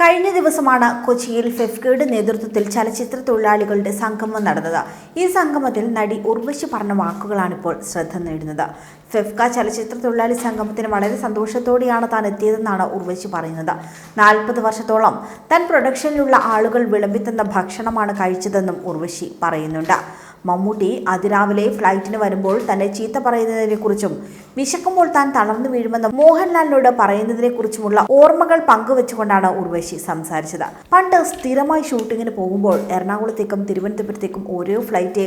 കഴിഞ്ഞ ദിവസമാണ് കൊച്ചിയിൽ ഫെഫ്കയുടെ നേതൃത്വത്തിൽ ചലച്ചിത്ര തൊഴിലാളികളുടെ സംഗമം നടന്നത്. ഈ സംഗമത്തിൽ നടി ഉർവശി പറഞ്ഞ വാക്കുകളാണിപ്പോൾ ശ്രദ്ധ നേടുന്നത്. ഫെഫ്ക ചലച്ചിത്ര തൊഴിലാളി സംഗമത്തിന് വളരെ സന്തോഷത്തോടെയാണ് താൻ എത്തിയതെന്നാണ് ഉർവശി പറയുന്നത്. നാൽപ്പത് വർഷത്തോളം താൻ പ്രൊഡക്ഷനിലുള്ള ആളുകൾ വിളമ്പിത്തന്ന ഭക്ഷണമാണ് കഴിച്ചതെന്നും ഉർവശി പറയുന്നുണ്ട്. മമ്മൂട്ടി അതിരാവിലെ ഫ്ലൈറ്റിന് വരുമ്പോൾ തന്നെ ചീത്ത പറയുന്നതിനെക്കുറിച്ചും വിശക്കുമ്പോൾ താൻ തളർന്നു വീഴുമെന്ന് മോഹൻലാലിനോട് പറയുന്നതിനെക്കുറിച്ചുമുള്ള ഓർമ്മകൾ പങ്കുവെച്ചുകൊണ്ടാണ് ഉർവശി സംസാരിച്ചത്. പണ്ട് സ്ഥിരമായി ഷൂട്ടിങ്ങിന് പോകുമ്പോൾ എറണാകുളത്തേക്കും തിരുവനന്തപുരത്തേക്കും ഓരോ ഫ്ലൈറ്റ്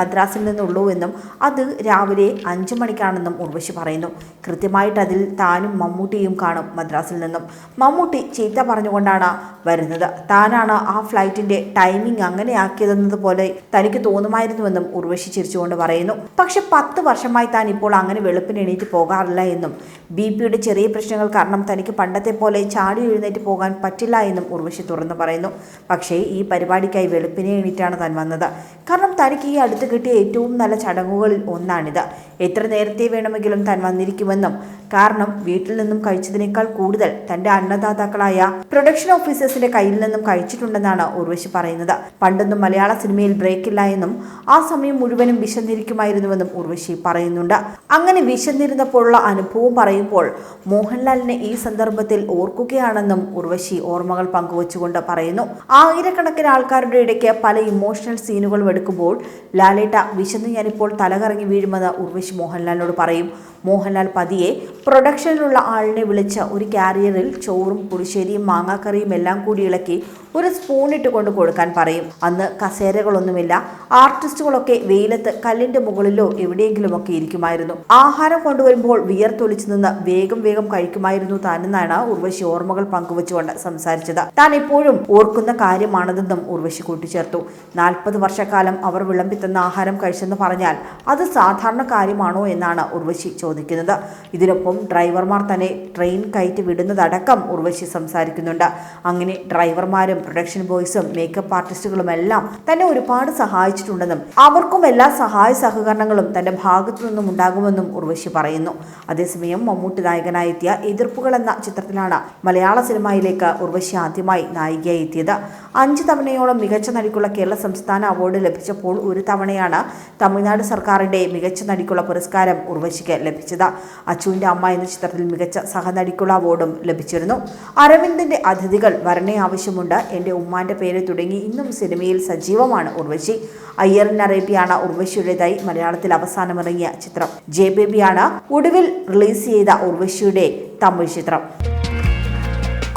മദ്രാസിൽ നിന്നുള്ളൂ എന്നും അത് രാവിലെ അഞ്ചു മണിക്കാണെന്നും ഉർവശി പറയുന്നു. കൃത്യമായിട്ട് അതിൽ താനും മമ്മൂട്ടിയും കാണും മദ്രാസിൽ നിന്നും. മമ്മൂട്ടി ചീത്ത പറഞ്ഞുകൊണ്ടാണ് വരുന്നത്. താനാണ് ആ ഫ്ലൈറ്റിന്റെ ടൈമിംഗ് അങ്ങനെയാക്കിയതെന്നതുപോലെ തനിക്ക് തോന്നുമായിരുന്നുവെന്നും ഉർവശി ചിരിച്ചുകൊണ്ട് പറയുന്നു. പക്ഷെ പത്ത് വർഷമായി താൻ ഇപ്പോൾ അങ്ങനെ വെളുപ്പിന് എണീറ്റ് പോകാറില്ല എന്നും. ബി പിയുടെ ചെറിയ പ്രശ്നങ്ങൾ കാരണം തനിക്ക് പണ്ടത്തെ പോലെ ചാടി എഴുന്നേറ്റ് പോകാൻ പറ്റില്ല എന്നും ഉർവശി തുറന്നു പറയുന്നു. പക്ഷേ ഈ പരിപാടിക്കായി വെളുപ്പിനെ എണീറ്റാണ് താൻ വന്നത്. കാരണം തനിക്ക് ഈ അടുത്ത് കിട്ടിയ ഏറ്റവും നല്ല ചടങ്ങുകളിൽ ഒന്നാണിത്. എത്ര നേരത്തെ വേണമെങ്കിലും താൻ വന്നിരിക്കുമെന്നും കാരണം വീട്ടിൽ നിന്നും കഴിച്ചതിനേക്കാൾ കൂടുതൽ തന്റെ അന്നദാതാക്കളായ പ്രൊഡക്ഷൻ ഓഫീസേഴ്സിന്റെ കയ്യിൽ നിന്നും കഴിച്ചിട്ടുണ്ടെന്നാണ് ഉർവശി പറയുന്നത്. പണ്ടൊന്നും മലയാള സിനിമയിൽ ബ്രേക്ക് ഇല്ല എന്നും ആ സമയം മുഴുവനും വിശന്നിരിക്കുമായിരുന്നുവെന്നും ഉർവശി പറയുന്നുണ്ട്. അങ്ങനെ വിശന്നിരുന്നപ്പോഴുള്ള അനുഭവം പറയുമ്പോൾ മോഹൻലാലിനെ ഈ സന്ദർഭത്തിൽ ഓർക്കുകയാണെന്നും ഉർവശി ഓർമ്മകൾ പങ്കുവച്ചുകൊണ്ട് പറയുന്നു. ആയിരക്കണക്കിന് ആൾക്കാരുടെ ഇടയ്ക്ക് പല ഇമോഷണൽ സീനുകളും എടുക്കുമ്പോൾ ലാലേട്ട വിശന്ന് ഞാനിപ്പോൾ തലകറങ്ങി വീഴുമെന്ന് ഉർവശി മോഹൻലാലിനോട് പറയും. മോഹൻലാൽ പതിയെ പ്രൊഡക്ഷനിലുള്ള ആളിനെ വിളിച്ച ഒരു കാരിയറിൽ ചോറും പുളിശ്ശേരിയും മാങ്ങാക്കറിയും എല്ലാം കൂടി ഇളക്കി ഒരു സ്പൂൺ ഇട്ട് കൊണ്ട് കൊടുക്കാൻ പറയും. അന്ന് കസേരകളൊന്നുമില്ല. ആർട്ടിസ്റ്റുകളൊക്കെ വെയിലത്ത് കല്ലിന്റെ മുകളിലോ എവിടെയെങ്കിലുമൊക്കെ ഇരിക്കുമായിരുന്നു. ആഹാരം കൊണ്ടുവരുമ്പോൾ വിയർത്തൊലിച്ചു നിന്ന് വേഗം വേഗം കഴിക്കുമായിരുന്നു താനെന്നാണ് ഉർവശി ഓർമ്മകൾ പങ്കുവച്ചുകൊണ്ട് സംസാരിച്ചത്. താൻ എപ്പോഴും ഓർക്കുന്ന കാര്യമാണതെന്നും ഉർവശി കൂട്ടിച്ചേർത്തു. നാൽപ്പത് വർഷക്കാലം അവർ വിളമ്പിത്തന്ന ആഹാരം കഴിച്ചെന്ന് പറഞ്ഞാൽ അത് സാധാരണ കാര്യമാണോ എന്നാണ് ഉർവശി ചോദിക്കുന്നത്. ഇതിനൊപ്പം ഡ്രൈവർമാർ തന്നെ ട്രെയിൻ കയറ്റി വിടുന്നതടക്കം ഉർവശി സംസാരിക്കുന്നുണ്ട്. അങ്ങനെ ഡ്രൈവർമാരും പ്രൊഡക്ഷൻ ബോയ്സും മേക്കപ്പ് ആർട്ടിസ്റ്റുകളും എല്ലാം തന്നെ ഒരുപാട് സഹായിച്ചിട്ടുണ്ടെന്നും അവർക്കും എല്ലാ സഹായ സഹകരണങ്ങളും തന്റെ ഭാഗത്തു നിന്നും ഉണ്ടാകുമെന്നും ഉർവശി പറയുന്നു. അതേസമയം മമ്മൂട്ടി നായകനായെത്തിയ എതിർപ്പുകൾ എന്ന ചിത്രത്തിലാണ് മലയാള സിനിമയിലേക്ക് ഉർവശി ആദ്യമായി നായികയായി എത്തിയത്. അഞ്ച് തവണയോളം മികച്ച നടിക്കുള്ള കേരള സംസ്ഥാന അവാർഡ് ലഭിച്ചപ്പോൾ ഒരു തവണയാണ് തമിഴ്നാട് സർക്കാരിന്റെ മികച്ച നടിക്കുള്ള പുരസ്കാരം ഉർവശിക്ക് ലഭിച്ചത്. അച്ചുവിന്റെ അമ്മ എന്ന ചിത്രത്തിൽ മികച്ച സഹനടിക്കുള്ള അവാർഡും ലഭിച്ചിരുന്നു. അരവിന്ദിന്റെ അതിഥികൾ വരണേ ആവശ്യമുണ്ട് എന്റെ ഉമ്മാന്റെ പേര് തുടങ്ങി ഇന്നും സിനിമയിൽ സജീവമാണ് ഉർവശി. അയ്യറിൻ അറേബ്യയാണ് ഉർവശിയുടേതായി മലയാളത്തിൽ അവസാനമിറങ്ങിയ ചിത്രം. ജെ ബേബിയാണ് ഒടുവിൽ റിലീസ് ചെയ്ത ഉർവശിയുടെ തമിഴ് ചിത്രം.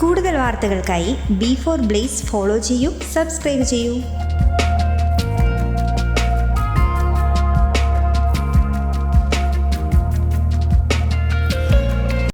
കൂടുതൽ വാർത്തകൾക്കായി ബി ഫോർ ബ്ലേസ് ഫോളോ ചെയ്യൂ സബ്സ്ക്രൈബ് ചെയ്യൂ.